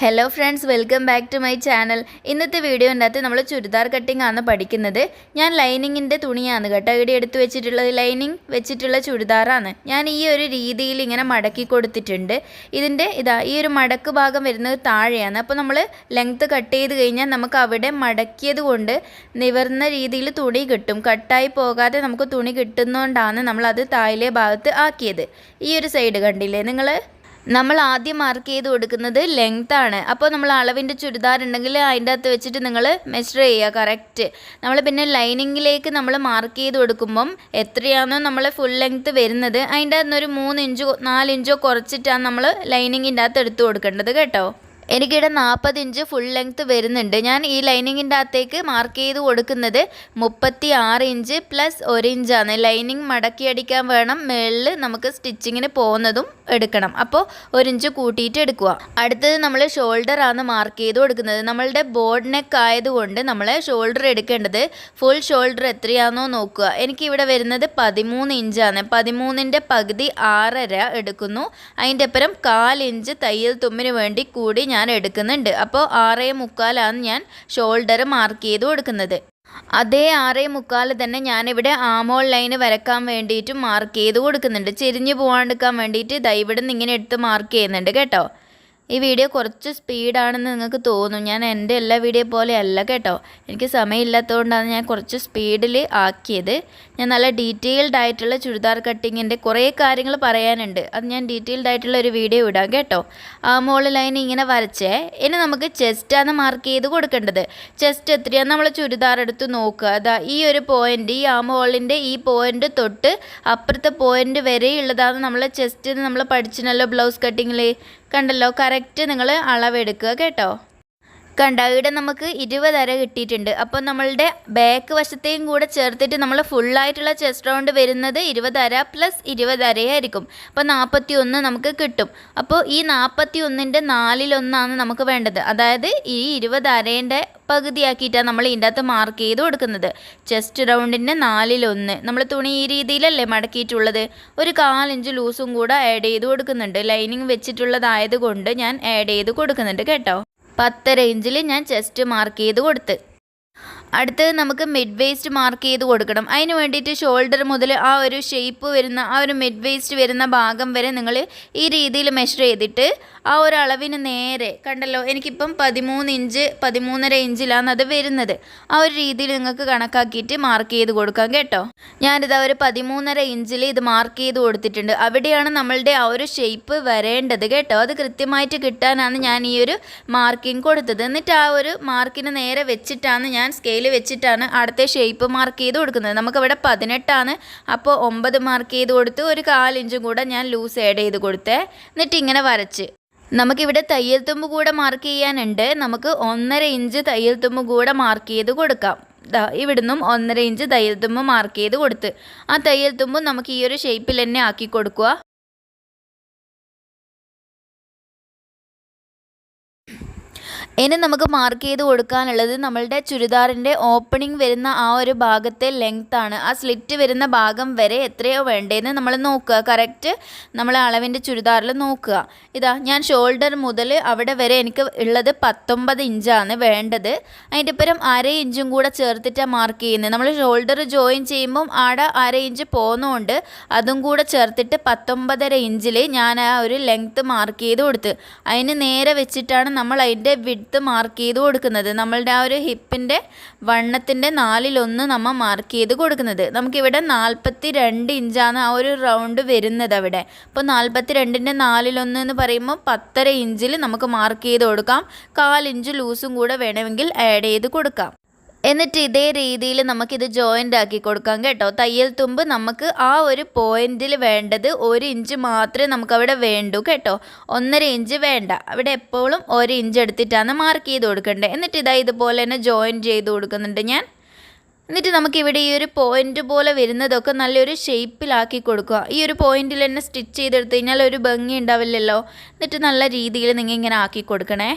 Hello friends welcome back to my channel ഇന്നത്തെ വീഡിയോന്റെ നമ്മൾ ചുരിദാർ കട്ടിംഗ് ആണ് പഠിക്കുന്നത്. ഞാൻ ലൈനിങ്ങിന്റെ തുണിയാണ് കേട്ടോ. ഇവിടെ എടുത്തു വെച്ചിട്ടുള്ളത് ലൈനിങ് വെച്ചിട്ടുള്ള ചുരിദാറാണ്. ഞാൻ ഈ ഒരു രീതിയിൽ ഇങ്ങനെ മടക്കി കൊടുത്തിട്ടുണ്ട്. ഇതിന്റെ ഇതാ ഈ ഒരു മടക്ക് ഭാഗം വരുന്നത് താഴെയാണ്. അപ്പോൾ നമ്മൾ ലെങ്ത്ത് കട്ട് ചെയ്ത് കഴിഞ്ഞാൽ നമുക്ക് അവിടെ മടക്കിയത് കൊണ്ട് നിവർന്ന രീതിയിൽ തുണി കിട്ടും. കട്ടായി പോകാതെ നമുക്ക് തുണി കിട്ടുന്നതുകൊണ്ടാണ് നമ്മളത് താഴെ ഭാഗത്ത് ആക്കിയത്. ഈ ഒരു സൈഡ് കണ്ടില്ലേ? നിങ്ങൾ നമ്മൾ ആദ്യം മാർക്ക് ചെയ്ത് കൊടുക്കുന്നത് ലെങ്ത് ആണ്. അപ്പോൾ നമ്മൾ അളവിന്റെ ചുരിദാർ ഉണ്ടെങ്കിൽ അതിന്റെ അകത്ത് വെച്ചിട്ട് നിങ്ങൾ മെഷർ ചെയ്യുക കറക്റ്റ് നമ്മൾ പിന്നെ ലൈനിങ്ങിലേക്ക് നമ്മൾ മാർക്ക് ചെയ്ത് കൊടുക്കുമ്പം എത്രയാണോ നമ്മൾ ഫുൾ ലെങ്ത് വരുന്നത് അതിന്റെ അകത്ത് ഒരു മൂന്ന് ഇഞ്ചോ നാല് ഇഞ്ചോ കുറച്ചിട്ടാണ് നമ്മൾ ലൈനിങ്ങിന്റെ അകത്ത് എടുത്ത് കൊടുക്കേണ്ടത് കേട്ടോ. എനിക്കിവിടെ നാൽപ്പത് ഇഞ്ച് ഫുൾ ലെങ്ത് വരുന്നുണ്ട്. ഞാൻ ഈ ലൈനിങ്ങിന്റെ അകത്തേക്ക് മാർക്ക് ചെയ്ത് കൊടുക്കുന്നത് മുപ്പത്തി ആറ് ഇഞ്ച് പ്ലസ് ഒരു ഇഞ്ചാണ്. ലൈനിങ് മടക്കി അടിക്കാൻ വേണം. മേളിൽ നമുക്ക് സ്റ്റിച്ചിങ്ങിന് പോകുന്നതും എടുക്കണം. അപ്പോൾ ഒരു ഇഞ്ച് കൂട്ടിയിട്ട് എടുക്കുക. അടുത്തത് നമ്മൾ ഷോൾഡർ ആണ് മാർക്ക് ചെയ്ത് കൊടുക്കുന്നത്. നമ്മളുടെ ബോർഡ് നെക്ക് ആയതുകൊണ്ട് നമ്മൾ ഷോൾഡർ എടുക്കേണ്ടത് ഫുൾ ഷോൾഡർ എത്രയാണെന്നോ നോക്കുക. എനിക്കിവിടെ വരുന്നത് പതിമൂന്ന് ഇഞ്ചാണ്. പതിമൂന്നിന്റെ പകുതി ആറര എടുക്കുന്നു. അതിന്റെ അപ്പുറം കാലിഞ്ച് തയ്യൽ തുമ്മിന് വേണ്ടി കൂടി ഞാൻ എടുക്കുന്നുണ്ട് അപ്പോൾ ആറേ മുക്കാലാണ് ഞാൻ ഷോൾഡർ മാർക്ക് ചെയ്ത് കൊടുക്കുന്നത്. അതേ ആറേ മുക്കാൽ തന്നെ ഞാനിവിടെ ആമോൾ ലൈന് വരക്കാൻ വേണ്ടിയിട്ട് മാർക്ക് ചെയ്ത് കൊടുക്കുന്നുണ്ട്. ചെരിഞ്ഞ് പോകാണ്ടിരിക്കാൻ വേണ്ടിയിട്ട് ദൈവം ഇങ്ങനെ എടുത്ത് മാർക്ക് ചെയ്യുന്നുണ്ട് കേട്ടോ. ഈ വീഡിയോ കുറച്ച് സ്പീഡാണെന്ന് നിങ്ങൾക്ക് തോന്നും. ഞാൻ എന്റെ എല്ലാ വീഡിയോ പോലെ അല്ല കേട്ടോ. എനിക്ക് സമയമില്ലാത്തതുകൊണ്ടാണ് ഞാൻ കുറച്ച് സ്പീഡിൽ ആക്കിയത്. ഞാൻ നല്ല ഡീറ്റെയിൽഡ് ആയിട്ടുള്ള ചുരിദാർ കട്ടിങ്ങിന്റെ കുറേ കാര്യങ്ങൾ പറയാനുണ്ട്. അത് ഞാൻ ഡീറ്റെയിൽഡ് ആയിട്ടുള്ള ഒരു വീഡിയോ ഇടാം കേട്ടോ. ആ മോളിൽ ലൈൻ ഇങ്ങനെ വരച്ചേ. ഇനി നമുക്ക് ചെസ്റ്റാണ് മാർക്ക് ചെയ്ത് കൊടുക്കേണ്ടത്. ചെസ്റ്റ് എത്രയാണ് നമ്മൾ ചുരിദാർ എടുത്ത് നോക്കുക. അതാ ഈ ഒരു പോയിന്റ് ഈ ആ ഹോളിന്റെ ഈ പോയിന്റ് തൊട്ട് അപ്പുറത്തെ പോയിന്റ് വരെയുള്ളതാണ് നമ്മൾ ചെസ്റ്റ് നമ്മൾ പഠിച്ചിനല്ലോ ബ്ലൗസ് കട്ടിങ്ങിൽ കണ്ടല്ലോ. കറക്റ്റ് നിങ്ങൾ അളവെടുക്കുക കേട്ടോ. കണ്ട ഇവിടെ നമുക്ക് അര കിട്ടിയിട്ടുണ്ട്. അപ്പോൾ നമ്മളുടെ ബാക്ക് വശത്തെയും കൂടെ ചേർത്തിട്ട് നമ്മൾ ഫുള്ളായിട്ടുള്ള ചെസ്റ്റ് റൗണ്ട് വരുന്നത് ഇരുപതര പ്ലസ് ഇരുപതരയായിരിക്കും അപ്പോൾ നാൽപ്പത്തി ഒന്ന് നമുക്ക് കിട്ടും. അപ്പോൾ ഈ നാൽപ്പത്തി ഒന്നിന്റെ നാലിലൊന്നാണ് നമുക്ക് വേണ്ടത്. അതായത് ഈ ഇരുപതരേന്റെ പകുതിയാക്കിയിട്ടാണ് നമ്മൾ ഇതിന്റെ അകത്ത് മാർക്ക് ചെയ്ത് കൊടുക്കുന്നത്. ചെസ്റ്റ് റൗണ്ടിന്റെ നാലിലൊന്ന്. നമ്മൾ തുണി ഈ രീതിയിലല്ലേ മടക്കിയിട്ടുള്ളത്? ഒരു കാലിഞ്ച് ലൂസും കൂടെ ആഡ് ചെയ്ത് കൊടുക്കുന്നുണ്ട്. ലൈനിങ് വെച്ചിട്ടുള്ളതായത് കൊണ്ട് ഞാൻ ആഡ് ചെയ്ത് കൊടുക്കുന്നുണ്ട് കേട്ടോ. പത്തര റേഞ്ചിൽ ഞാൻ ചെസ്റ്റ് മാർക്ക് ചെയ്ത് കൊടുത്ത്. അടുത്തത് നമുക്ക് മിഡ് വേസ്റ്റ് മാർക്ക് ചെയ്ത് കൊടുക്കണം. അതിന് വേണ്ടിയിട്ട് ഷോൾഡർ മുതൽ ആ ഒരു ഷേപ്പ് വരുന്ന ആ ഒരു മിഡ് വേസ്റ്റ് വരുന്ന ഭാഗം വരെ നിങ്ങൾ ഈ രീതിയിൽ മെഷർ ചെയ്തിട്ട് ആ ഒരു അളവിന് നേരെ കണ്ടല്ലോ എനിക്കിപ്പം പതിമൂന്ന് ഇഞ്ച് പതിമൂന്നര ഇഞ്ചിലാണ് അത് വരുന്നത്. ആ ഒരു രീതിയിൽ നിങ്ങൾക്ക് കണക്കാക്കിയിട്ട് മാർക്ക് ചെയ്ത് കൊടുക്കാം കേട്ടോ. ഞാനിത് ഒരു പതിമൂന്നര ഇഞ്ചിൽ ഇത് മാർക്ക് ചെയ്ത് കൊടുത്തിട്ടുണ്ട്. അവിടെയാണ് നമ്മളുടെ ആ ഒരു ഷേപ്പ് വരേണ്ടത് കേട്ടോ. അത് കൃത്യമായിട്ട് കിട്ടാനാണ് ഞാൻ ഈ ഒരു മാർക്കിംഗ് കൊടുത്തത്. എന്നിട്ട് ആ ഒരു മാർക്കിന് നേരെ വെച്ചിട്ടാണ് ഞാൻ സ്കെയിൽ വെച്ചിട്ടാണ് അടുത്ത ഷേപ്പ് മാർക്ക് ചെയ്ത് കൊടുക്കുന്നത്. നമുക്കവിടെ പതിനെട്ടാണ്. അപ്പോൾ ഒമ്പത് മാർക്ക് ചെയ്ത് കൊടുത്ത് ഒരു കാലിഞ്ചും കൂടെ ഞാൻ ലൂസ് ആഡ് ചെയ്ത് കൊടുത്തേ. എന്നിട്ട് ഇങ്ങനെ വരച്ച്. നമുക്കിവിടെ തയ്യൽ തുമ്പ് കൂടെ മാർക്ക് ചെയ്യാനുണ്ട്. നമുക്ക് ഒന്നര ഇഞ്ച് തയ്യൽ തുമ്പ് കൂടെ മാർക്ക് ചെയ്ത് കൊടുക്കാം. ഇവിടുന്നും ഒന്നര ഇഞ്ച് തയ്യൽ തുമ്പ് മാർക്ക് ചെയ്ത് കൊടുത്ത്. ആ തയ്യൽ തുമ്പ് നമുക്ക് ഈ ഒരു ഷേപ്പിൽ തന്നെ ആക്കി കൊടുക്കുക. ഇനി നമുക്ക് മാർക്ക് ചെയ്ത് കൊടുക്കാനുള്ളത് നമ്മളുടെ ചുരിദാറിന്റെ ഓപ്പണിംഗ് വരുന്ന ആ ഒരു ഭാഗത്തെ ലെങ്ത് ആണ്. ആ സ്ലിറ്റ് വരുന്ന ഭാഗം വരെ എത്രയോ വേണ്ടതെന്ന് നമ്മൾ നോക്കുക. കറക്റ്റ് നമ്മൾ അളവിന്റെ ചുരിദാറിൽ നോക്കുക. ഇതാ ഞാൻ ഷോൾഡർ മുതൽ അവിടെ വരെ എനിക്ക് ഉള്ളത് പത്തൊമ്പത് ഇഞ്ചാണ് വേണ്ടത്. അതിന്റെ പരം അര ഇഞ്ചും കൂടെ ചേർത്തിട്ടാണ് മാർക്ക് ചെയ്യുന്നത്. നമ്മൾ ഷോൾഡർ ജോയിൻ ചെയ്യുമ്പം ആടെ അര ഇഞ്ച് പോകുന്നതുകൊണ്ട് അതും കൂടെ ചേർത്തിട്ട് പത്തൊമ്പതര ഇഞ്ചിൽ ഞാൻ ആ ഒരു ലെങ്ത്ത് മാർക്ക് ചെയ്ത് കൊടുത്ത്. അതിന് നേരെ വെച്ചിട്ടാണ് നമ്മൾ അതിന്റെ വിഡ്ത്ത് മാർക്ക് ചെയ്ത് കൊടുക്കുന്നത്. നമ്മളുടെ ആ ഒരു ഹിപ്പിന്റെ വണ്ണത്തിന്റെ നാലിലൊന്ന് നമ്മൾ മാർക്ക് ചെയ്ത് കൊടുക്കുന്നത്. നമുക്കിവിടെ നാൽപ്പത്തി രണ്ട് ഇഞ്ചാണ് ആ ഒരു റൗണ്ട് വരുന്നത് അവിടെ. അപ്പോൾ നാൽപ്പത്തി രണ്ടിന്റെ നാലിലൊന്ന് എന്ന് പറയുമ്പോൾ പത്തര ഇഞ്ചിൽ നമുക്ക് മാർക്ക് ചെയ്ത് കൊടുക്കാം. കാലിഞ്ച് ലൂസും കൂടെ വേണമെങ്കിൽ ആഡ് ചെയ്ത് കൊടുക്കാം. എന്നിട്ട് ഇതേ രീതിയിൽ നമുക്കിത് ജോയിന്റ് ആക്കി കൊടുക്കാം കേട്ടോ. തയ്യൽ തുമ്പ് നമുക്ക് ആ ഒരു പോയിന്റിൽ വേണ്ടത് ഒരു ഇഞ്ച് മാത്രമേ നമുക്കവിടെ വേണ്ടൂ കേട്ടോ. ഒന്നര ഇഞ്ച് വേണ്ട. അവിടെ എപ്പോഴും ഒരു ഇഞ്ച് എടുത്തിട്ടാണ് മാർക്ക് ചെയ്ത് കൊടുക്കേണ്ടത് എന്നിട്ട് ഇതാ ഇതുപോലെ തന്നെ ജോയിൻ ചെയ്ത് കൊടുക്കുന്നുണ്ട് ഞാൻ. എന്നിട്ട് നമുക്കിവിടെ ഈ ഒരു പോയിന്റ് പോലെ വരുന്നതൊക്കെ നല്ലൊരു ഷേപ്പിലാക്കി കൊടുക്കുക. ഈ ഒരു പോയിന്റിൽ തന്നെ സ്റ്റിച്ച് ചെയ്തെടുത്ത് കഴിഞ്ഞാൽ ഒരു ഭംഗി ഉണ്ടാവില്ലല്ലോ. എന്നിട്ട് നല്ല രീതിയിൽ നിങ്ങൾ ഇങ്ങനെ ആക്കി കൊടുക്കണേ.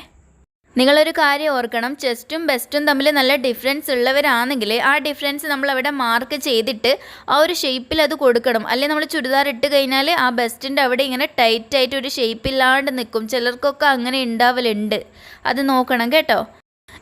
നിങ്ങളൊരു കാര്യം ഓർക്കണം. ചെസ്റ്റും ബെസ്റ്റും തമ്മിൽ നല്ല ഡിഫറൻസ് ഉള്ളവരാണെങ്കിൽ ആ ഡിഫറൻസ് നമ്മൾ അവിടെ മാർക്ക് ചെയ്തിട്ട് ആ ഒരു ഷേപ്പിൽ അത് കൊടുക്കണം. അല്ലെങ്കിൽ നമ്മൾ ചുരിദാർ ഇട്ട് കഴിഞ്ഞാൽ ആ ബെസ്റ്റിന്റെ അവിടെ ഇങ്ങനെ ടൈറ്റ് ആയിട്ട് ഒരു ഷേപ്പില്ലാണ്ട് നിൽക്കും ചിലർക്കൊക്കെ അങ്ങനെ ഉണ്ടാവലുണ്ട് അത് നോക്കണം കേട്ടോ.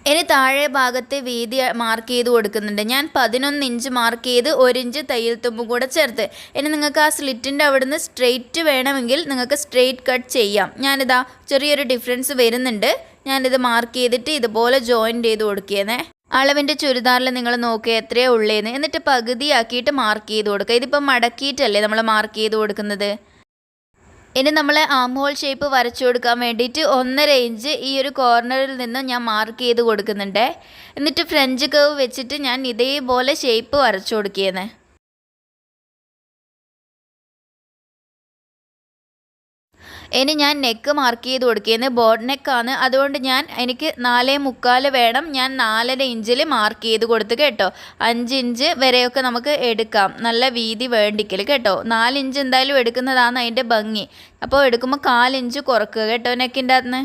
ഇനി താഴെ ഭാഗത്ത് വീതി മാർക്ക് ചെയ്ത് കൊടുക്കുന്നുണ്ട്. ഞാൻ പതിനൊന്ന് ഇഞ്ച് മാർക്ക് ചെയ്ത് ഒരു ഇഞ്ച് തയ്യൽ തുമ്പും കൂടെ ചേർത്ത്. ഇനി നിങ്ങൾക്ക് ആ സ്ലിറ്റിന്റെ അവിടുന്ന് സ്ട്രെയിറ്റ് വേണമെങ്കിൽ നിങ്ങൾക്ക് സ്ട്രെയിറ്റ് കട്ട് ചെയ്യാം. ഞാനിതാ ചെറിയൊരു ഡിഫറൻസ് വരുന്നുണ്ട്. ഞാനിത് മാർക്ക് ചെയ്തിട്ട് ഇതുപോലെ ജോയിൻ ചെയ്ത് കൊടുക്കിയെന്നേ അളവിന്റെ ചുരിദാറിൽ നിങ്ങൾ നോക്കുക എത്രയേ ഉള്ളേന്ന്. എന്നിട്ട് പകുതിയാക്കിയിട്ട് മാർക്ക് ചെയ്ത് കൊടുക്കുക ഇതിപ്പോൾ മടക്കിയിട്ടല്ലേ നമ്മൾ മാർക്ക് ചെയ്ത് കൊടുക്കുന്നത്? ഇനി നമ്മൾ ആം ഹോൾ ഷേപ്പ് വരച്ചു കൊടുക്കാൻ വേണ്ടിയിട്ട് ഒന്നര ഇഞ്ച് ഈ ഒരു കോർണറിൽ നിന്നും ഞാൻ മാർക്ക് ചെയ്ത് കൊടുക്കുന്നുണ്ട്. എന്നിട്ട് ഫ്രഞ്ച് കർവ് വെച്ചിട്ട് ഞാൻ ഇതേപോലെ ഷേപ്പ് വരച്ചു കൊടുക്കിയെന്ന് ഇനി ഞാൻ നെക്ക് മാർക്ക് ചെയ്ത് കൊടുക്കുന്നത് ബോട്ട് നെക്കാണ് അതുകൊണ്ട് ഞാൻ എനിക്ക് നാലേ മുക്കാൽ വേണം. ഞാൻ നാലര ഇഞ്ചിൽ മാർക്ക് ചെയ്ത് കൊടുത്ത് കേട്ടോ. അഞ്ച് ഇഞ്ച് വരെയൊക്കെ നമുക്ക് എടുക്കാം. നല്ല വീതി വേണ്ടിക്കൽ കേട്ടോ. നാലിഞ്ച് എന്തായാലും എടുക്കുന്നതാണ് അതിന്റെ ഭംഗി. അപ്പോൾ എടുക്കുമ്പോൾ കാലിഞ്ച് കുറക്കുക കേട്ടോ നെക്കിന്റെ അകത്ത്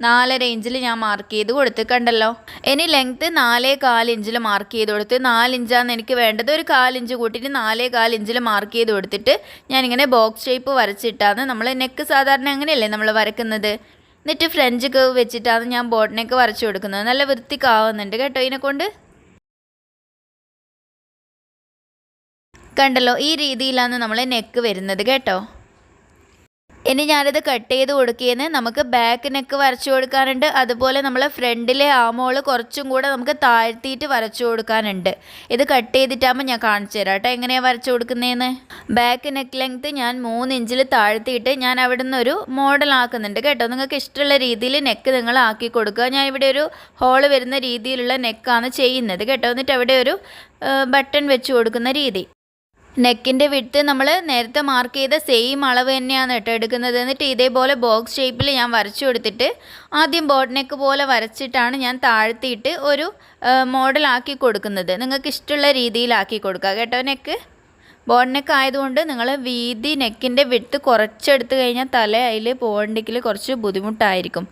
നാലര ഇഞ്ചിൽ ഞാൻ മാർക്ക് ചെയ്ത് കൊടുത്ത് കണ്ടല്ലോ ഇനി ലെങ്ത്ത് നാലേ കാലിഞ്ചിൽ മാർക്ക് ചെയ്ത് കൊടുത്ത് നാലിഞ്ചാണ് എനിക്ക് വേണ്ടത് ഒരു കാലിഞ്ച് കൂട്ടിയിട്ട് നാലേ കാലിഞ്ചിൽ മാർക്ക് ചെയ്ത് കൊടുത്തിട്ട് ഞാനിങ്ങനെ ബോക്സ് ഷേപ്പ് വരച്ചിട്ടാണ് നമ്മൾ നെക്ക് സാധാരണ അങ്ങനെയല്ലേ നമ്മൾ വരക്കുന്നത്. എന്നിട്ട് ഫ്രഞ്ച് കേവ് വെച്ചിട്ടാണ് ഞാൻ ബോട്ടിനൊക്കെ നെക്ക് വരച്ചു കൊടുക്കുന്നത്. നല്ല വൃത്തിക്കാവുന്നുണ്ട് കേട്ടോ ഇതിനെക്കൊണ്ട്. കണ്ടല്ലോ ഈ രീതിയിലാണ് നമ്മൾ നെക്ക് വരുന്നത് കേട്ടോ. ഇനി ഞാനിത് കട്ട് ചെയ്ത് കൊടുക്കുകയെന്ന് നമുക്ക് ബാക്ക് നെക്ക് വരച്ചു കൊടുക്കാനുണ്ട്. അതുപോലെ നമ്മളെ ഫ്രണ്ടിലെ ആമോൾ കുറച്ചും കൂടെ നമുക്ക് താഴ്ത്തിയിട്ട് വരച്ചു കൊടുക്കാനുണ്ട്. ഇത് കട്ട് ചെയ്തിട്ടാകുമ്പോൾ ഞാൻ കാണിച്ചു തരാം കേട്ടോ. എങ്ങനെയാണ് വരച്ചു കൊടുക്കുന്നതെന്ന് ബാക്ക് നെക്ക് ലെങ്ത്ത് ഞാൻ മൂന്ന് ഇഞ്ചിൽ താഴ്ത്തിയിട്ട് ഞാൻ അവിടെ നിന്ന് ഒരു മോഡൽ ആക്കുന്നുണ്ട് കേട്ടോ. നിങ്ങൾക്ക് ഇഷ്ടമുള്ള രീതിയിൽ നെക്ക് നിങ്ങൾ ആക്കി കൊടുക്കുക. ഞാൻ ഇവിടെ ഒരു ഹോൾ വരുന്ന രീതിയിലുള്ള നെക്കാണ് ചെയ്യുന്നത് കേട്ടോ. എന്നിട്ട് അവിടെ ഒരു ബട്ടൺ വെച്ച് കൊടുക്കുന്ന രീതി. നെക്കിന്റെ വിട്ട് നമ്മൾ നേരത്തെ മാർക്ക് ചെയ്ത സെയിം അളവ് തന്നെയാണ് കേട്ടോ എടുക്കുന്നത്. എന്നിട്ട് ഇതേപോലെ ബോക്സ് ഷേപ്പിൽ ഞാൻ വരച്ചു കൊടുത്തിട്ട് ആദ്യം ബോട്ട് നെക്ക് പോലെ വരച്ചിട്ടാണ് ഞാൻ താഴ്ത്തിയിട്ട് ഒരു മോഡലാക്കി കൊടുക്കുന്നത്. നിങ്ങൾക്ക് ഇഷ്ടമുള്ള രീതിയിലാക്കി കൊടുക്കുക കേട്ടോ നെക്ക് ബോട്ട് നെക്ക് ആയതുകൊണ്ട് നിങ്ങൾ വീതി നെക്കിന്റെ വിട്ട് കുറച്ചെടുത്ത് കഴിഞ്ഞാൽ തല അതിൽ പോകണ്ടെങ്കിൽ കുറച്ച് ബുദ്ധിമുട്ടായിരിക്കും.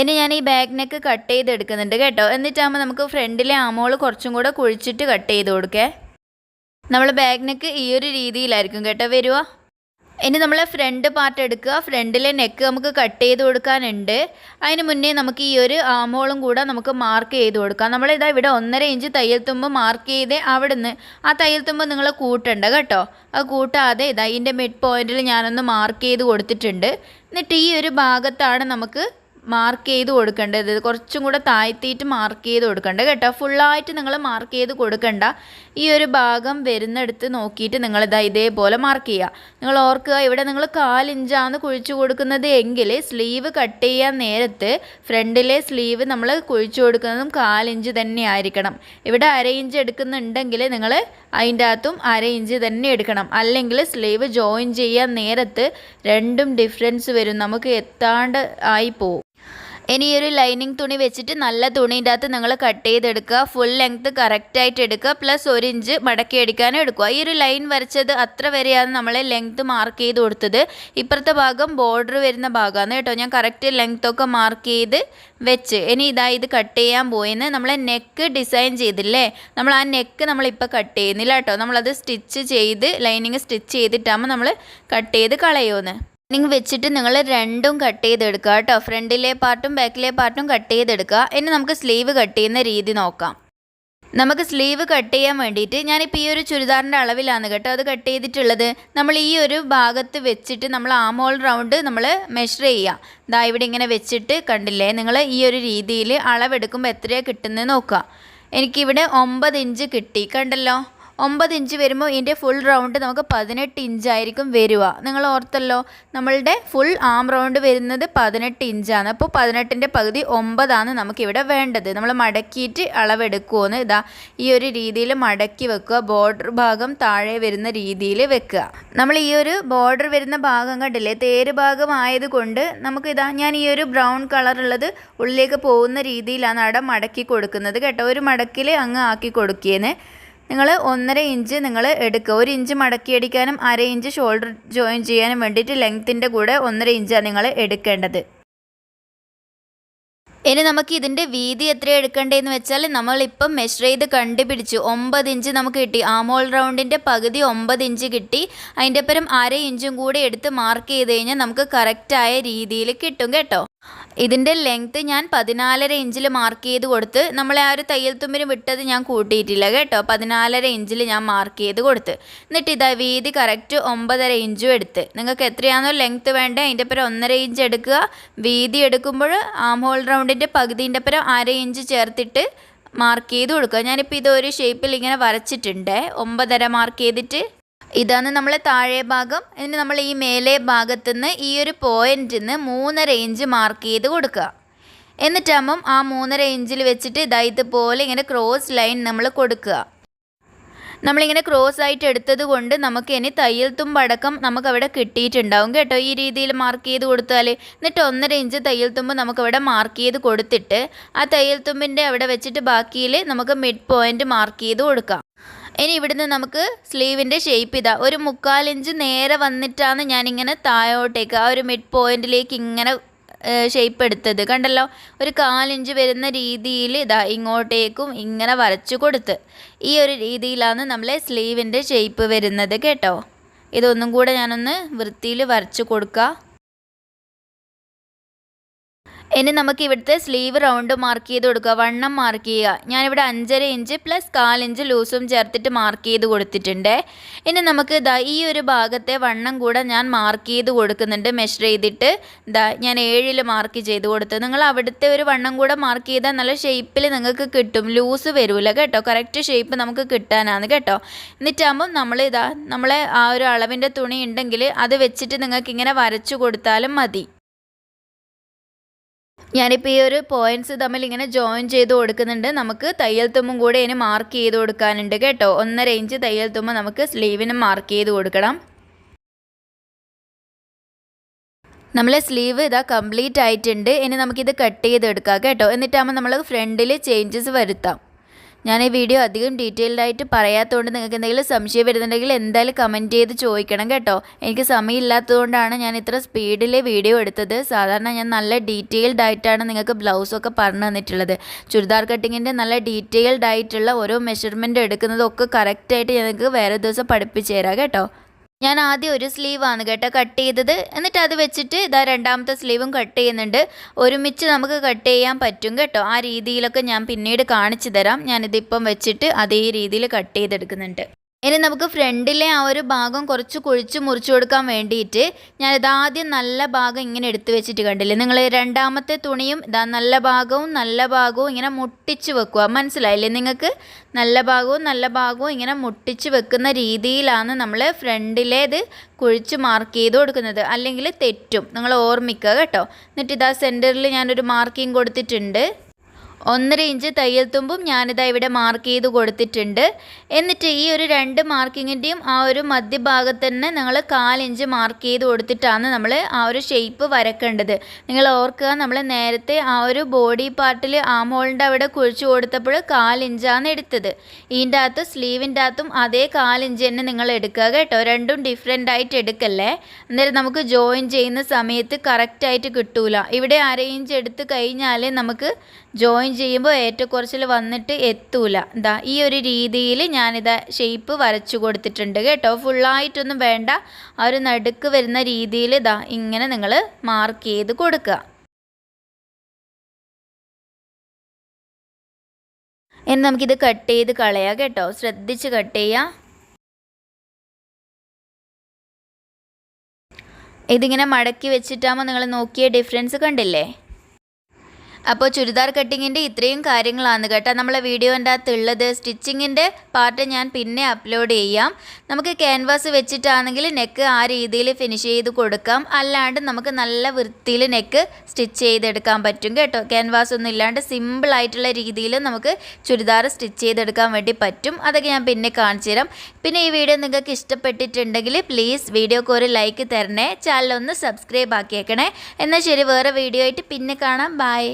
ഇനി ഞാൻ ഈ ബാക്ക് നെക്ക് കട്ട് ചെയ്തെടുക്കുന്നുണ്ട് കേട്ടോ. എന്നിട്ടാകുമ്പോൾ നമുക്ക് ഫ്രണ്ടിലെ ആമോൾ കുറച്ചും കൂടെ കുഴിച്ചിട്ട് കട്ട് ചെയ്ത് കൊടുക്കേ. നമ്മൾ ബാഗിനൊക്കെ നെക്ക് ഈ ഒരു രീതിയിലായിരിക്കും കേട്ടോ വരുക ഇനി നമ്മൾ ഫ്രണ്ട് പാർട്ട് എടുക്കുക. ഫ്രണ്ടിലെ നെക്ക് നമുക്ക് കട്ട് ചെയ്ത് കൊടുക്കാനുണ്ട്. അതിന് മുന്നേ നമുക്ക് ഈ ഒരു ആമോളും കൂടെ നമുക്ക് മാർക്ക് ചെയ്ത് കൊടുക്കാം. നമ്മളിതാ ഇവിടെ ഒന്നര ഇഞ്ച് തയ്യൽ തുമ്പ് മാർക്ക് ചെയ്ത് അവിടെ ആ തയ്യൽ തുമ്പ് നിങ്ങൾ കൂട്ടണ്ട കേട്ടോ. അത് കൂട്ടാതെ ഇതാ ഇതിന്റെ മിഡ് പോയിന്റിൽ ഞാനൊന്ന് മാർക്ക് ചെയ്ത് കൊടുത്തിട്ടുണ്ട്. എന്നിട്ട് ഈ ഒരു ഭാഗത്താണ് നമുക്ക് മാർക്ക് ചെയ്ത് കൊടുക്കേണ്ടത് കുറച്ചും കൂടെ താഴ്ത്തിയിട്ട് മാർക്ക് ചെയ്ത് കൊടുക്കേണ്ട കേട്ടോ? ഫുള്ളായിട്ട് നിങ്ങൾ മാർക്ക് ചെയ്ത് കൊടുക്കണ്ട. ഈ ഒരു ഭാഗം വരുന്നെടുത്ത് നോക്കിയിട്ട് നിങ്ങളിതാ ഇതേപോലെ മാർക്ക് ചെയ്യുക. നിങ്ങൾ ഓർക്കുക ഇവിടെ നിങ്ങൾ കാലിഞ്ചാണ് കുഴിച്ചു കൊടുക്കുന്നത് എങ്കിൽ സ്ലീവ് കട്ട് ചെയ്യാൻ നേരത്ത് ഫ്രണ്ടിലെ സ്ലീവ് നമ്മൾ കുഴിച്ചു കൊടുക്കുന്നതും കാലിഞ്ച് തന്നെ ആയിരിക്കണം. ഇവിടെ അര ഇഞ്ച് എടുക്കുന്നുണ്ടെങ്കിൽ നിങ്ങൾ അതിന്റെ അകത്തും അര ഇഞ്ച് തന്നെ എടുക്കണം. അല്ലെങ്കിൽ സ്ലീവ് ജോയിൻ ചെയ്യാൻ നേരത്ത് രണ്ടും ഡിഫറൻസ് വരും. നമുക്ക് എത്താണ്ട് ആയി ഇനി ഈ ഒരു ലൈനിങ് തുണി വെച്ചിട്ട് നല്ല തുണീന്റെ അകത്ത് നിങ്ങൾ കട്ട് ചെയ്തെടുക്കുക. ഫുൾ ലെങ്ത് കറക്റ്റായിട്ട് എടുക്കുക. പ്ലസ് ഒരു ഇഞ്ച് മടക്കി അടിക്കാനും എടുക്കുക. ഈ ഒരു ലൈൻ വരച്ചത് അത്ര വരെയാണ് നമ്മൾ ലെങ്ത് മാർക്ക് ചെയ്ത് കൊടുത്തത്. ഇപ്പുറത്തെ ഭാഗം ബോർഡർ വരുന്ന ഭാഗമാണ് കേട്ടോ. ഞാൻ കറക്റ്റ് ലെങ്ത്തൊക്കെ മാർക്ക് ചെയ്ത് വെച്ച്. ഇനി ഇതാ ഇത് കട്ട് ചെയ്യാൻ പോയെന്ന് നമ്മൾ നെക്ക് ഡിസൈൻ ചെയ്തില്ലേ? നമ്മൾ ആ നെക്ക് നമ്മളിപ്പോൾ കട്ട് ചെയ്യുന്നില്ല കേട്ടോ. നമ്മളത് സ്റ്റിച്ച് ചെയ്ത് ലൈനിങ് സ്റ്റിച്ച് ചെയ്തിട്ടാകുമ്പോൾ നമ്മൾ കട്ട് ചെയ്ത് കളയുമെന്ന് ലൈനിങ് വെച്ചിട്ട് നിങ്ങൾ രണ്ടും കട്ട് ചെയ്തെടുക്കുക കേട്ടോ. ഫ്രണ്ടിലെ പാർട്ടും ബാക്കിലെ പാർട്ടും കട്ട് ചെയ്തെടുക്കുക. ഇനി നമുക്ക് സ്ലീവ് കട്ട് ചെയ്യുന്ന രീതി നോക്കാം. നമുക്ക് സ്ലീവ് കട്ട് ചെയ്യാൻ വേണ്ടിയിട്ട് ഞാനിപ്പോൾ ഈ ഒരു ചുരിദാറിന്റെ അളവിലാണ് കേട്ടോ അത് കട്ട് ചെയ്തിട്ടുള്ളത്. നമ്മൾ ഈ ഒരു ഭാഗത്ത് വെച്ചിട്ട് നമ്മൾ ആം ആമോൾ റൗണ്ട് നമ്മൾ മെഷർ ചെയ്യുക ഇതാ ഇവിടെ ഇങ്ങനെ വെച്ചിട്ട് കണ്ടില്ലേ? നിങ്ങൾ ഈ ഒരു രീതിയിൽ അളവെടുക്കുമ്പോൾ എത്രയാണ് കിട്ടുന്നത് നോക്കുക. എനിക്കിവിടെ ഒമ്പത് ഇഞ്ച് കിട്ടി. കണ്ടല്ലോ? ഒമ്പത് ഇഞ്ച് വരുമ്പോൾ ഇതിന്റെ ഫുൾ റൗണ്ട് നമുക്ക് പതിനെട്ട് ഇഞ്ചായിരിക്കും വരിക നിങ്ങൾ ഓർത്തല്ലോ നമ്മളുടെ ഫുൾ ആം റൗണ്ട് വരുന്നത് പതിനെട്ട് ഇഞ്ചാണ് അപ്പോൾ പതിനെട്ടിന്റെ പകുതി ഒമ്പതാണ് നമുക്കിവിടെ വേണ്ടത്. നമ്മൾ മടക്കിയിട്ട് അളവെടുക്കുമെന്ന് ഇതാ ഈ ഒരു രീതിയിൽ മടക്കി വെക്കുക. ബോർഡർ ഭാഗം താഴെ വരുന്ന രീതിയിൽ വെക്കുക. നമ്മൾ ഈ ഒരു ബോർഡർ വരുന്ന ഭാഗം കണ്ടില്ലേ തേര് ഭാഗം ആയതുകൊണ്ട് നമുക്ക് ഇതാ ഞാൻ ഈ ഒരു ബ്രൗൺ കളറുള്ളത് ഉള്ളിലേക്ക് പോകുന്ന രീതിയിലാണ് അവിടെ മടക്കി കൊടുക്കുന്നത് കേട്ടോ. ഒരു മടക്കിൽ അങ്ങ് ആക്കി കൊടുക്കിയേന്ന് നിങ്ങൾ ഒന്നര ഇഞ്ച് നിങ്ങൾ എടുക്കുക. ഒരു ഇഞ്ച് മടക്കി അടിക്കാനും അര ഇഞ്ച് ഷോൾഡർ ജോയിൻ ചെയ്യാനും വേണ്ടിയിട്ട് ലെങ്ത്തിന്റെ കൂടെ ഒന്നര ഇഞ്ചാണ് നിങ്ങൾ എടുക്കേണ്ടത്. ഇനി നമുക്ക് ഇതിന്റെ വീതി എത്ര എടുക്കേണ്ടതെന്ന് വെച്ചാൽ നമ്മളിപ്പം മെഷർ ചെയ്ത് കണ്ടുപിടിച്ചു. ഒമ്പത് ഇഞ്ച് നമുക്ക് കിട്ടി. ആമോൾ റൗണ്ടിന്റെ പകുതി ഒമ്പത് ഇഞ്ച് കിട്ടി. അതിന്റെ പരം അര ഇഞ്ചും കൂടെ എടുത്ത് മാർക്ക് ചെയ്ത് കഴിഞ്ഞാൽ നമുക്ക് കറക്റ്റായ രീതിയിൽ കിട്ടും കേട്ടോ. ഇതിന്റെ ലെങ്ത്ത് ഞാൻ പതിനാലര ഇഞ്ചിൽ മാർക്ക് ചെയ്ത് കൊടുത്ത് നമ്മളെ ആ ഒരു തയ്യൽ തുമ്പിന് വിട്ടത് ഞാൻ കൂട്ടിയിട്ടില്ല കേട്ടോ. പതിനാലര ഇഞ്ചിൽ ഞാൻ മാർക്ക് ചെയ്ത് കൊടുത്ത്. എന്നിട്ട് ഇതാ വീതി കറക്റ്റ് ഒമ്പതര ഇഞ്ചും എടുത്ത്. നിങ്ങൾക്ക് എത്രയാണോ ലെങ്ത്ത് വേണ്ടത് അതിന്റെ പരം ഒന്നര ഇഞ്ച് എടുക്കുക. വീതി എടുക്കുമ്പോൾ ആം ഹോൾ റൗണ്ടിന്റെ പകുതിന്റെ പരം അര ഇഞ്ച് ചേർത്തിട്ട് മാർക്ക് ചെയ്ത് കൊടുക്കുക. ഞാനിപ്പോൾ ഇതൊരു ഷേപ്പിൽ ഇങ്ങനെ വരച്ചിട്ടുണ്ട്. ഒമ്പതര മാർക്ക് ചെയ്തിട്ട് ഇതാണ് നമ്മൾ താഴെ ഭാഗം. ഇനി നമ്മൾ ഈ മേലെ ഭാഗത്തുനിന്ന് ഈ ഒരു പോയിന്റിൽ നിന്ന് മൂന്നര ഇഞ്ച് മാർക്ക് ചെയ്ത് കൊടുക്കുക. എന്നിട്ടാകുമ്പം ആ മൂന്നര ഇഞ്ചിൽ വെച്ചിട്ട് ഇതാ ഇതുപോലെ ഇങ്ങനെ ക്രോസ് ലൈൻ നമ്മൾ കൊടുക്കുക. നമ്മളിങ്ങനെ ക്രോസ് ആയിട്ട് എടുത്തത് കൊണ്ട് നമുക്ക് ഇനി തയ്യൽ തുമ്പടക്കം നമുക്ക് അവിടെ കിട്ടിയിട്ടുണ്ടാവും കേട്ടോ. ഈ രീതിയിൽ മാർക്ക് ചെയ്ത് കൊടുത്താൽ എന്നിട്ട് ഒന്നര ഇഞ്ച് തയ്യൽ തുമ്പ് നമുക്കവിടെ മാർക്ക് ചെയ്ത് കൊടുത്തിട്ട് ആ തയ്യൽ തുമ്പിന്റെ അവിടെ വെച്ചിട്ട് ബാക്കിയിൽ നമുക്ക് മിഡ് പോയിന്റ് മാർക്ക് ചെയ്ത് കൊടുക്കാം. ഇനി ഇവിടുന്ന് നമുക്ക് സ്ലീവിന്റെ ഷേപ്പ് ഇതാ. ഒരു മുക്കാലിഞ്ച് നേരെ വന്നിട്ടാണ് ഞാനിങ്ങനെ താഴോട്ടേക്ക് ആ ഒരു മിഡ് പോയിന്റിലേക്ക് ഇങ്ങനെ ഷേപ്പ് എടുത്തത്. കണ്ടല്ലോ? ഒരു കാലിഞ്ച് വരുന്ന രീതിയിൽ ഇതാ ഇങ്ങോട്ടേക്കും ഇങ്ങനെ വരച്ചു കൊടുത്ത്. ഈ ഒരു രീതിയിലാണ് നമ്മളെ സ്ലീവിന്റെ ഷേപ്പ് വരുന്നത് കേട്ടോ. ഇതൊന്നും കൂടെ ഞാനൊന്ന് വൃത്തിയിൽ വരച്ചു കൊടുക്കുക ഇനി നമുക്ക് ഇവിടുത്തെ സ്ലീവ് റൗണ്ട് മാർക്ക് ചെയ്ത് കൊടുക്കുക. വണ്ണം മാർക്ക് ചെയ്യുക. ഞാനിവിടെ അഞ്ചര ഇഞ്ച് പ്ലസ് കാലിഞ്ച് ലൂസും ചേർത്തിട്ട് മാർക്ക് ചെയ്ത് കൊടുത്തിട്ടുണ്ട്. ഇനി നമുക്ക് ഇതാ ഈ ഒരു ഭാഗത്തെ വണ്ണം കൂടെ ഞാൻ മാർക്ക് ചെയ്ത് കൊടുക്കുന്നുണ്ട്. മെഷർ ചെയ്തിട്ട് ഇതാ ഞാൻ ഏഴിൽ മാർക്ക് ചെയ്ത് കൊടുത്തു. നിങ്ങൾ അവിടുത്തെ ഒരു വണ്ണം കൂടെ മാർക്ക് ചെയ്താൽ നല്ല ഷേപ്പിൽ നിങ്ങൾക്ക് കിട്ടും. ലൂസ് വരില്ല കേട്ടോ. കറക്റ്റ് ഷേപ്പ് നമുക്ക് കിട്ടാനാണ് കേട്ടോ. എന്നിട്ടാകുമ്പോൾ നമ്മൾ ഇതാ നമ്മളെ ആ ഒരു അളവിന്റെ തുണി ഉണ്ടെങ്കിൽ അത് വെച്ചിട്ട് നിങ്ങൾക്ക് ഇങ്ങനെ വരച്ചു കൊടുത്താലും മതി. ഞാനിപ്പോൾ ഈ ഒരു പോയിന്റ്സ് തമ്മിൽ ഇങ്ങനെ ജോയിൻ ചെയ്ത് കൊടുക്കുന്നുണ്ട്. നമുക്ക് തയ്യൽ തുമ്പും കൂടെ ഇനി മാർക്ക് ചെയ്ത് കൊടുക്കാനുണ്ട് കേട്ടോ. ഒന്നര ഇഞ്ച് തയ്യൽ തുമ്പ് നമുക്ക് സ്ലീവിന് മാർക്ക് ചെയ്ത് കൊടുക്കണം. നമ്മളെ സ്ലീവ് ഇതാ കംപ്ലീറ്റ് ആയിട്ടുണ്ട്. ഇനി നമുക്കിത് കട്ട് ചെയ്തെടുക്കാം കേട്ടോ. എന്നിട്ടാകുമ്പോൾ നമ്മൾ ഫ്രണ്ടിൽ ചേഞ്ചസ് വരുത്താം. ഞാൻ ഈ വീഡിയോ അധികം ഡീറ്റെയിൽഡ് ആയിട്ട് പറയാത്തതുകൊണ്ട് നിങ്ങൾക്ക് എന്തെങ്കിലും സംശയം വരുന്നുണ്ടെങ്കിൽ എന്തായാലും കമന്റ് ചെയ്ത് ചോദിക്കണം കേട്ടോ. എനിക്ക് സമയമില്ലാത്തതുകൊണ്ടാണ് ഞാൻ ഇത്ര സ്പീഡിൽ വീഡിയോ എടുത്തത്. സാധാരണ ഞാൻ നല്ല ഡീറ്റെയിൽഡ് ആയിട്ടാണ് നിങ്ങൾക്ക് ബ്ലൗസൊക്കെ പറഞ്ഞു തന്നിട്ടുള്ളത്. ചുരിദാർ കട്ടിങ്ങിന്റെ നല്ല ഡീറ്റെയിൽഡ് ആയിട്ടുള്ള ഓരോ മെഷർമെന്റ് എടുക്കുന്നതൊക്കെ കറക്റ്റായിട്ട് ഞങ്ങൾക്ക് വേറെ ദിവസം പഠിപ്പിച്ചു തരാം കേട്ടോ. ഞാൻ ആദ്യം ഒരു സ്ലീവാണ് കേട്ടോ കട്ട് ചെയ്തത്. എന്നിട്ട് അത് വെച്ചിട്ട് ഇതാ രണ്ടാമത്തെ സ്ലീവും കട്ട് ചെയ്യുന്നുണ്ട്. ഒരുമിച്ച് നമുക്ക് കട്ട് ചെയ്യാൻ പറ്റും കേട്ടോ. ആ രീതിയിലൊക്കെ ഞാൻ പിന്നീട് കാണിച്ചു തരാം. ഞാനിതിപ്പം വെച്ചിട്ട് അതേ രീതിയിൽ കട്ട് ചെയ്തെടുക്കുന്നുണ്ട്. ഇനി നമുക്ക് ഫ്രണ്ടിലെ ആ ഒരു ഭാഗം കുറച്ച് കുഴിച്ച് മുറിച്ചു കൊടുക്കാൻ വേണ്ടിയിട്ട് ഞാൻ ഇതാദ്യം നല്ല ഭാഗം ഇങ്ങനെ എടുത്തു വെച്ചിട്ട് കണ്ടില്ലേ? നിങ്ങൾ രണ്ടാമത്തെ തുണിയും ഇതാ നല്ല ഭാഗവും നല്ല ഭാഗവും ഇങ്ങനെ മുട്ടിച്ച് വെക്കുക. മനസ്സിലായില്ലേ നിങ്ങൾക്ക്? നല്ല ഭാഗവും നല്ല ഭാഗവും ഇങ്ങനെ മുട്ടിച്ച് വെക്കുന്ന രീതിയിലാണ് നമ്മൾ ഫ്രണ്ടിലേത് കുഴിച്ച് മാർക്ക് ചെയ്ത് കൊടുക്കുന്നത്. അല്ലെങ്കിൽ തെറ്റും. നിങ്ങൾ ഓർമ്മിക്കുക കേട്ടോ. എന്നിട്ട് ഇതാ സെന്ററിൽ ഞാനൊരു മാർക്കിംഗ് കൊടുത്തിട്ടുണ്ട്. ഒന്നര ഇഞ്ച് തയ്യൽ തുമ്പും ഞാനിതാ ഇവിടെ മാർക്ക് ചെയ്ത് കൊടുത്തിട്ടുണ്ട്. എന്നിട്ട് ഈ ഒരു രണ്ട് മാർക്കിങ്ങിന്റെയും ആ ഒരു മധ്യഭാഗത്ത് തന്നെ നിങ്ങൾ കാലിഞ്ച് മാർക്ക് ചെയ്ത് കൊടുത്തിട്ടാണ് നമ്മൾ ആ ഒരു ഷേപ്പ് വരക്കേണ്ടത്. നിങ്ങൾ ഓർക്കുക നമ്മൾ നേരത്തെ ആ ഒരു ബോഡി പാർട്ടിൽ ആം ഹോളിന്റെ അവിടെ കുഴിച്ചു കൊടുത്തപ്പോൾ കാലിഞ്ചാണ് എടുത്തത്. ഇതിന്റെ അകത്ത് സ്ലീവിന്റെ അകത്തും അതേ കാലിഞ്ച് തന്നെ നിങ്ങൾ എടുക്കുക കേട്ടോ. രണ്ടും ഡിഫറെന്റ് ആയിട്ട് എടുക്കല്ലേ? അന്നേരം നമുക്ക് ജോയിൻ ചെയ്യുന്ന സമയത്ത് കറക്റ്റായിട്ട് കിട്ടൂല. ഇവിടെ അര ഇഞ്ച് എടുത്ത് കഴിഞ്ഞാൽ നമുക്ക് ജോയിൻ ചെയ്യുമ്പോൾ ഏറ്റക്കുറച്ചിൽ വന്നിട്ട് എത്തൂല. എന്താ ഈ ഒരു രീതിയിൽ ഞാനിതാ ഷേപ്പ് വരച്ചു കൊടുത്തിട്ടുണ്ട് കേട്ടോ. ഫുള്ളായിട്ടൊന്നും വേണ്ട. ആ ഒരു നടുക്ക് വരുന്ന രീതിയിൽ ഇതാ ഇങ്ങനെ നിങ്ങൾ മാർക്ക് ചെയ്ത് കൊടുക്കുക. ഇനി നമുക്കിത് കട്ട് ചെയ്ത് കളയാം കേട്ടോ. ശ്രദ്ധിച്ച് കട്ട് ചെയ്യാം. ഇതിങ്ങനെ മടക്കി വെച്ചിട്ടാകുമ്പോൾ നിങ്ങൾ നോക്കിയ ഡിഫറൻസ് കണ്ടില്ലേ? അപ്പോൾ ചുരിദാർ കട്ടിങ്ങിന്റെ ഇത്രയും കാര്യങ്ങളാണ് കേട്ടോ. നമ്മളെ വീഡിയോന്റെ അകത്തുള്ളത് സ്റ്റിച്ചിങ്ങിന്റെ പാർട്ട് ഞാൻ പിന്നെ അപ്ലോഡ് ചെയ്യാം. നമുക്ക് ക്യാൻവാസ് വെച്ചിട്ടാണെങ്കിൽ നെക്ക് ആ രീതിയിൽ ഫിനിഷ് ചെയ്ത് കൊടുക്കാം. അല്ലാണ്ട് നമുക്ക് നല്ല വൃത്തിയിൽ നെക്ക് സ്റ്റിച്ച് ചെയ്തെടുക്കാൻ പറ്റും കേട്ടോ. ക്യാൻവാസ് ഒന്നും ഇല്ലാണ്ട് സിമ്പിളായിട്ടുള്ള രീതിയിൽ നമുക്ക് ചുരിദാർ സ്റ്റിച്ച് ചെയ്തെടുക്കാൻ വേണ്ടി പറ്റും. അതൊക്കെ ഞാൻ പിന്നെ കാണിച്ചു തരാം. പിന്നെ ഈ വീഡിയോ നിങ്ങൾക്ക് ഇഷ്ടപ്പെട്ടിട്ടുണ്ടെങ്കിൽ പ്ലീസ് വീഡിയോക്ക് ഒരു ലൈക്ക് തരണേ. ചാനൽ ഒന്ന് സബ്സ്ക്രൈബ് ആക്കിയേക്കണേ. എന്നാൽ ശരി വേറെ വീഡിയോ ആയിട്ട് പിന്നെ കാണാം. ബൈ